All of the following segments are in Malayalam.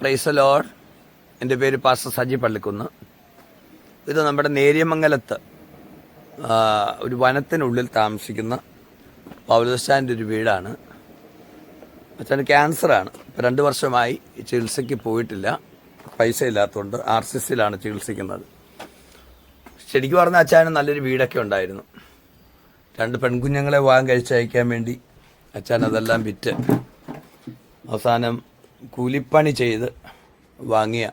പ്രൈസ് ലോഡ് എന്റെ പേര് പാസ്റ്റർ സജി പള്ളിക്കുന്ന്. ഇത് നമ്മുടെ നേര്യമംഗലത്ത് ഒരു വനത്തിനുള്ളിൽ താമസിക്കുന്ന പൗലോസ്റ്റാന്റെ ഒരു വീടാണ്. അച്ഛന് ക്യാൻസറാണ്. ഇപ്പം രണ്ട് വർഷമായി ചികിത്സയ്ക്ക് പോയിട്ടില്ല. പൈസ ഇല്ലാത്തതുകൊണ്ട് ആർ സി സിയിലാണ് ചികിത്സിക്കുന്നത്. ശരിക്കും പറഞ്ഞാൽ അച്ഛന് നല്ലൊരു വീടൊക്കെ ഉണ്ടായിരുന്നു. രണ്ട് പെൺകുഞ്ഞുങ്ങളെ വിവാഹം കഴിച്ചയക്കാൻ വേണ്ടി അച്ഛൻ അതെല്ലാം വിറ്റ് അവസാനം കൂലിപ്പണി ചെയ്ത് വാങ്ങിയ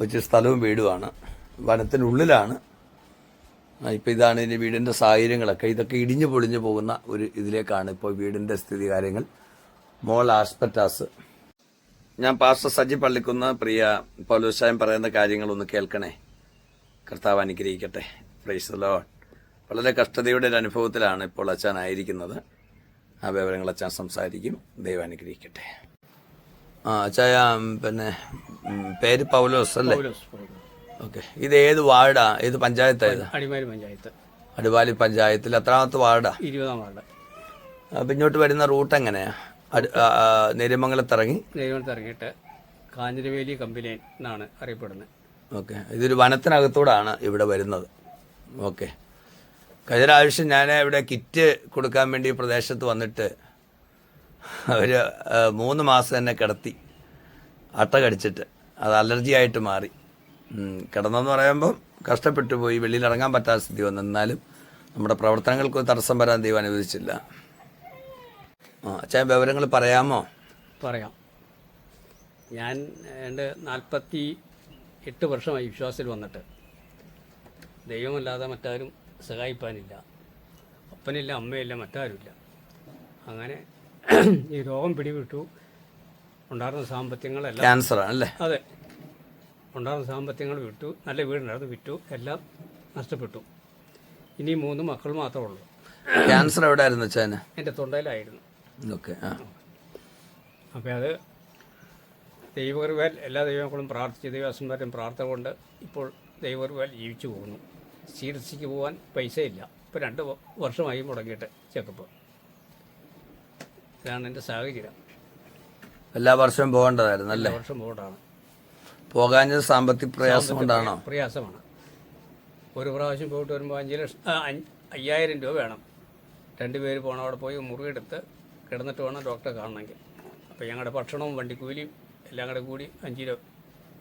ഒരു സ്ഥലവും വീടുമാണ്. വനത്തിനുള്ളിലാണ്. ഇപ്പോൾ ഇപ്പം ഇതാണ് ഇതിന്റെ വീടിന്റെ സാഹചര്യങ്ങളൊക്കെ. ഇതൊക്കെ ഇടിഞ്ഞു പൊളിഞ്ഞു പോകുന്ന ഒരു ഇതിലേക്കാണ് ഇപ്പോൾ വീടിന്റെ സ്ഥിതി കാര്യങ്ങൾ. മോൾ ആസ്പെറ്റാസ്. ഞാൻ പാസ്റ്റർ സജി പള്ളിക്കുന്ന പ്രിയ പൗലോസായം പറയുന്ന കാര്യങ്ങളൊന്ന് കേൾക്കണേ. കർത്താവ് അനുഗ്രഹിക്കട്ടെ. പ്രൈസ് ലോ വളരെ കഷ്ടതയുടെ ഒരു അനുഭവത്തിലാണ് ഇപ്പോൾ അച്ഛൻ ആയിരിക്കുന്നത്. ആ വിവരങ്ങൾ അച്ഛൻ സംസാരിക്കും. ദൈവം അനുഗ്രഹിക്കട്ടെ. ആ അച്ഛായ പിന്നെ പേര് പൗലോസ് അല്ലേ. ഓക്കെ. ഇത് ഏത് വാർഡാ? ഏത് പഞ്ചായത്തായത്? അടിമാലി പഞ്ചായത്ത്. അടിവാലി പഞ്ചായത്തിൽ എത്രാമത്തെ വാർഡാ? ഇരുപതാം വാർഡ്. പിന്നോട്ട് വരുന്ന റൂട്ട് എങ്ങനെയാ? നെരുമംഗലത്ത് ഇറങ്ങി ഇറങ്ങിയിട്ട് കാഞ്ഞിരവേലി കമ്പനി എന്നാണ് അറിയപ്പെടുന്നത്. ഓക്കെ. ഇതൊരു വനത്തിനകത്തൂടാണ് ഇവിടെ വരുന്നത്. ഓക്കെ. കഴിഞ്ഞ പ്രാവശ്യം ഞാൻ ഇവിടെ കിറ്റ് കൊടുക്കാൻ വേണ്ടി ഈ പ്രദേശത്ത് വന്നിട്ട് ആ, മൂന്ന് മാസം തന്നെ കിടത്തി. അട്ട കടിച്ചിട്ട്. അത് അലർജി ആയിട്ട് മാറി. കിടന്നെന്ന് പറയുമ്പം കഷ്ടപ്പെട്ടു പോയി. വെളിയിൽ ഇറങ്ങാൻ പറ്റാത്ത സ്ഥിതി വന്നു. എന്നാലും നമ്മുടെ പ്രവർത്തനങ്ങൾക്ക് തടസ്സം വരാൻ ദൈവം അനുവദിച്ചില്ല. ആ അച്ഛൻ വിവരങ്ങൾ പറയാമോ? പറയാം. ഞാൻ എന്റെ നാൽപ്പത്തി എട്ട് വർഷമായി വിശ്വാസത്തിൽ വന്നിട്ട്. ദൈവമല്ലാതെ മറ്റാരും സഹായിപ്പാനില്ല. അപ്പനില്ല അമ്മയില്ല മറ്റാരുമില്ല. അങ്ങനെ ഈ രോഗം പിടിവിട്ടു ഉണ്ടായിരുന്ന സാമ്പത്തികങ്ങളെല്ലാം ക്യാൻസറാണ് അല്ലേ? അതെ. ഉണ്ടായിരുന്ന സാമ്പത്തികങ്ങൾ വിട്ടു. നല്ല വീടുണ്ടായിരുന്നു വിറ്റു. എല്ലാം നഷ്ടപ്പെട്ടു. ഇനി മൂന്ന് മക്കൾ മാത്രമേ ഉള്ളൂ. ക്യാൻസർ എവിടെയായിരുന്നു ചേന എന്റെ തൊണ്ടയിലായിരുന്നു. ഓക്കെ അപ്പോൾ അത് ദൈവകൃപാൽ എല്ലാ ദൈവങ്ങളും പ്രാർത്ഥിച്ച് ദൈവസന്മാരും പ്രാർത്ഥന കൊണ്ട് ഇപ്പോൾ ദൈവകൃപാൽ ജീവിച്ചു പോകുന്നു. ചികിത്സയ്ക്ക് പോകാൻ പൈസയില്ല. ഇപ്പോൾ രണ്ട് വർഷമായി മുടങ്ങിയിട്ട് ചെക്കപ്പ്. ഇതാണ് എന്റെ സാഹചര്യം. എല്ലാ വർഷവും പോകേണ്ടതായിരുന്നു അല്ലേ? വർഷം പോകേണ്ടതാണ്. പോകാഞ്ഞത് സാമ്പത്തിക പ്രയാസം കൊണ്ടാണോ? പ്രയാസമാണ്. ഒരു പ്രാവശ്യം പോയിട്ട് വരുമ്പോൾ അഞ്ച് ലക്ഷം അയ്യായിരം രൂപ വേണം. രണ്ടുപേര് പോകണം അവിടെ പോയി മുറിയെടുത്ത് കിടന്നിട്ട് വേണം ഡോക്ടറെ കാണണമെങ്കിൽ. അപ്പോൾ ഞങ്ങളുടെ ഭക്ഷണവും വണ്ടിക്കൂലിയും എല്ലാം കൂടെ കൂടി അഞ്ച് രൂപ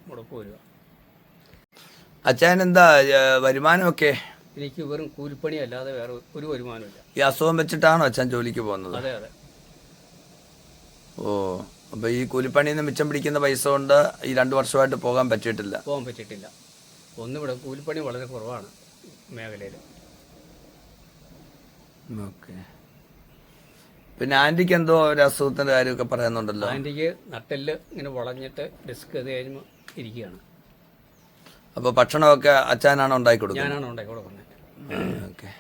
മുടക്ക് വരിക. അച്ഛൻ എന്താ വരുമാനമൊക്കെ? എനിക്ക് വെറും കൂലിപ്പണി അല്ലാതെ വേറെ ഒരു വരുമാനമില്ല ഈ അസുഖം വെച്ചിട്ടാണോ അച്ഛൻ ജോലിക്ക് പോകുന്നത്? അതെ അതെ. ഓ അപ്പൊ ഈ കൂലിപ്പണിയിൽ നിന്ന് മിച്ചം പിടിക്കുന്ന പൈസ കൊണ്ട് ഈ രണ്ടു വർഷമായിട്ട് പോകാൻ പറ്റിയിട്ടില്ല. പോകാൻ പറ്റിയിട്ടില്ല. ഒന്നിവിടെ കൂലിപ്പണി വളരെ കുറവാണ് മേഖലയിൽ. ഓക്കെ. പിന്നെ ആന്റിക്ക് എന്തോ ഒരു അസുഖത്തിന്റെ കാര്യമൊക്കെ പറയുന്നുണ്ടല്ലോ ആന്റിക്ക് നട്ടെല്ല് ഇങ്ങനെ വളഞ്ഞിട്ട് ഡിസ്ക് ഇത് കഴിയുമ്പോൾ ഇരിക്കുകയാണ്. അപ്പൊ ഭക്ഷണമൊക്കെ അച്ഛനാണോ ഉണ്ടാക്കി കൊടുക്കുന്നത്? ഞാനാണ് ഉണ്ടാക്കി കൊടുക്കുന്നത്? ഓക്കെ.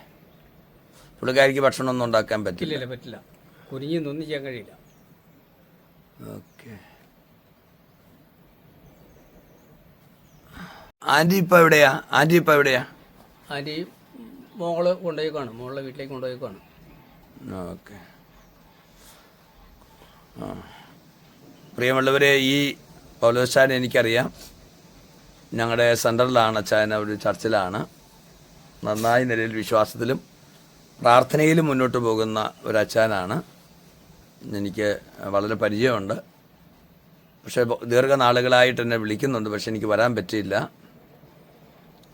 പുള്ളിക്കാരിക്ക് ഭക്ഷണമൊന്നും ഉണ്ടാക്കാൻ പറ്റില്ല. പറ്റില്ല. കുരുങ്ങി ഒന്നും ചെയ്യാൻ കഴിയില്ല. ഓക്കെ ആന്റി ഇപ്പൊ എവിടെയാ? ആന്റി ഇപ്പൊ എവിടെയാ? ആന്റി മോൾ കൊണ്ടുപോയിക്കാണ്. മോളുടെ വീട്ടിലേക്ക് കൊണ്ടുപോയിക്കാണ്. ഓക്കെ ആ. പ്രിയമുള്ളവരെ ഈ പൗലോസാൻ എനിക്കറിയാം. ഞങ്ങളുടെ സെന്ററിലാണ് അച്ഛൻ ഒരു ചർച്ചിലാണ്. നന്നായി നിലയിൽ വിശ്വാസത്തിലും പ്രാർത്ഥനയിലും മുന്നോട്ട് പോകുന്ന ഒരു അച്ചാനാണ് എനിക്ക് വളരെ പരിചയമുണ്ട്. പക്ഷേ ദീർഘനാളുകളായിട്ട് എന്നെ വിളിക്കുന്നുണ്ട് പക്ഷെ എനിക്ക് വരാൻ പറ്റിയില്ല.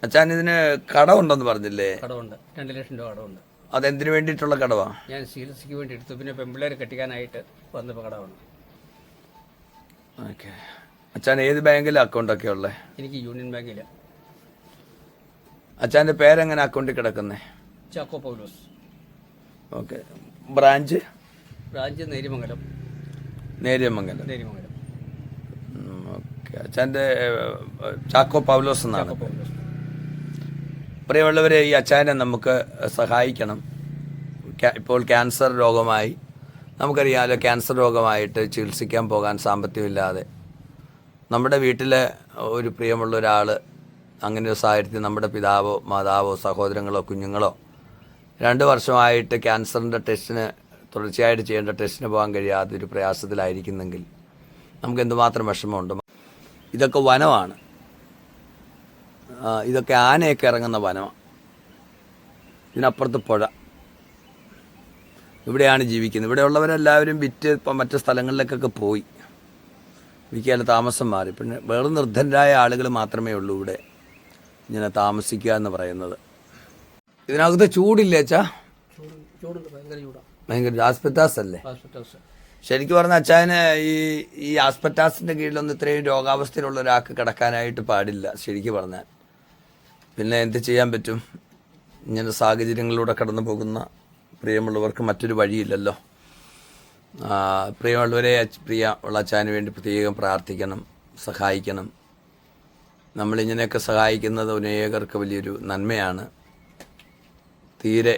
അച്ഛാൻ ഇതിന് കടമുണ്ടെന്ന് പറഞ്ഞില്ലേ? കടമുണ്ട്. രണ്ട് ലക്ഷം രൂപ കടമുണ്ട്. അതെന്തിനു വേണ്ടിയിട്ടുള്ള കടവാ? ഞാൻ ചികിത്സയ്ക്ക് വേണ്ടി എടുത്തു. പിന്നെ പെമ്പിള്ളേർ കെട്ടിക്കാനായിട്ട് വന്നപ്പോൾ കടമാണ് ഓക്കെ. അച്ഛാൻ ഏത് ബാങ്കിലെ അക്കൗണ്ടൊക്കെ ഉള്ളത് എനിക്ക് യൂണിയൻ ബാങ്കിൽ. അച്ഛന്റെ പേരെങ്ങനെ അക്കൗണ്ടിൽ കിടക്കുന്നേ? Chacko Paulose. Okay. Branch? Branch Neriamangalam. Neriamangalam. Neriamangalam okay. അച്ഛന്റെ ചാക്കോ പൗലോസ് എന്നാണ്. പ്രിയമുള്ളവരെ ഈ അച്ഛനെ നമുക്ക് സഹായിക്കണം. ഇപ്പോൾ ക്യാൻസർ രോഗമായി. നമുക്കറിയാമല്ലോ ക്യാൻസർ രോഗമായിട്ട് ചികിത്സിക്കാൻ പോകാൻ സാമ്പത്തികമില്ലാതെ. നമ്മുടെ വീട്ടിലെ ഒരു പ്രിയമുള്ള ഒരാൾ അങ്ങനെ ഒരു സാഹചര്യത്തിൽ നമ്മുടെ പിതാവോ മാതാവോ സഹോദരങ്ങളോ കുഞ്ഞുങ്ങളോ രണ്ട് വർഷമായിട്ട് ക്യാൻസറിന്റെ ടെസ്റ്റിന് തുടർച്ചയായിട്ട് ചെയ്യേണ്ട ടെസ്റ്റിന് പോകാൻ കഴിയാതെ ഒരു പ്രയാസത്തിലായിരിക്കുന്നെങ്കിൽ നമുക്ക് എന്തുമാത്രം വിഷമമുണ്ട്. ഇതൊക്കെ വനമാണ്. ഇതൊക്കെ ആനയൊക്കെ ഇറങ്ങുന്ന വനമാണ് ഇതിനപ്പുറത്ത് പുഴ. ഇവിടെയാണ് ജീവിക്കുന്നത്. ഇവിടെയുള്ളവരെല്ലാവരും വിറ്റ് ഇപ്പം മറ്റ് സ്ഥലങ്ങളിലേക്കൊക്കെ പോയി. വിൽക്കാതെ താമസം മാറി. പിന്നെ വേറെ നിർദ്ധനരായ ആളുകൾ മാത്രമേ ഉള്ളൂ ഇവിടെ ഇങ്ങനെ താമസിക്കുക എന്ന് പറയുന്നത്. ഇതിനകത്ത് ചൂടില്ലേച്ചാ ചൂട് ഭയങ്കര ചൂടാണ് ഭയങ്കര ആസ്പെറ്റാസ് അല്ലേ? ശരിക്കും പറഞ്ഞ അച്ഛന് ഈ ഈ ആസ്പെറ്റാസിന്റെ കീഴിലൊന്നും ഇത്രയും രോഗാവസ്ഥയിലുള്ള ഒരാൾക്ക് കിടക്കാനായിട്ട് പാടില്ല ശരിക്കും പറഞ്ഞാൽ. പിന്നെ എന്ത് ചെയ്യാൻ പറ്റും? ഇങ്ങനെ സാഹചര്യങ്ങളിലൂടെ കടന്നു പോകുന്ന പ്രിയമുള്ളവർക്ക് മറ്റൊരു വഴിയില്ലല്ലോ. പ്രിയമുള്ളവരെ പ്രിയ ഉള്ള അച്ചാന് വേണ്ടി പ്രത്യേകം പ്രാർത്ഥിക്കണം സഹായിക്കണം. നമ്മളിങ്ങനെയൊക്കെ സഹായിക്കുന്നത് അനേകർക്ക് വലിയൊരു നന്മയാണ്. തീരെ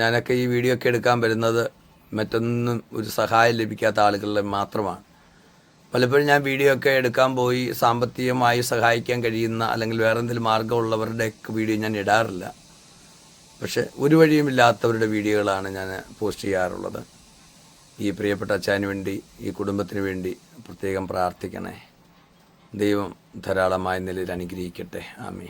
ഞാനൊക്കെ ഈ വീഡിയോ ഒക്കെ എടുക്കാൻ വരുന്നത് മറ്റൊന്നും ഒരു സഹായം ലഭിക്കാത്ത ആളുകളിൽ മാത്രമാണ്. പലപ്പോഴും ഞാൻ വീഡിയോ ഒക്കെ എടുക്കാൻ പോയി സാമ്പത്തികമായി സഹായിക്കാൻ കഴിയുന്ന അല്ലെങ്കിൽ വേറെ എന്തെങ്കിലും മാർഗമുള്ളവരുടെയൊക്കെ വീഡിയോ ഞാൻ ഇടാറില്ല. പക്ഷെ ഒരു വഴിയുമില്ലാത്തവരുടെ വീഡിയോകളാണ് ഞാൻ പോസ്റ്റ് ചെയ്യാറുള്ളത്. ഈ പ്രിയപ്പെട്ട അച്ഛന് വേണ്ടി ഈ കുടുംബത്തിന് വേണ്ടി പ്രത്യേകം പ്രാർത്ഥിക്കണേ. ദൈവം ധാരാളമായ നിലയിൽ അനുഗ്രഹിക്കട്ടെ. ആമേ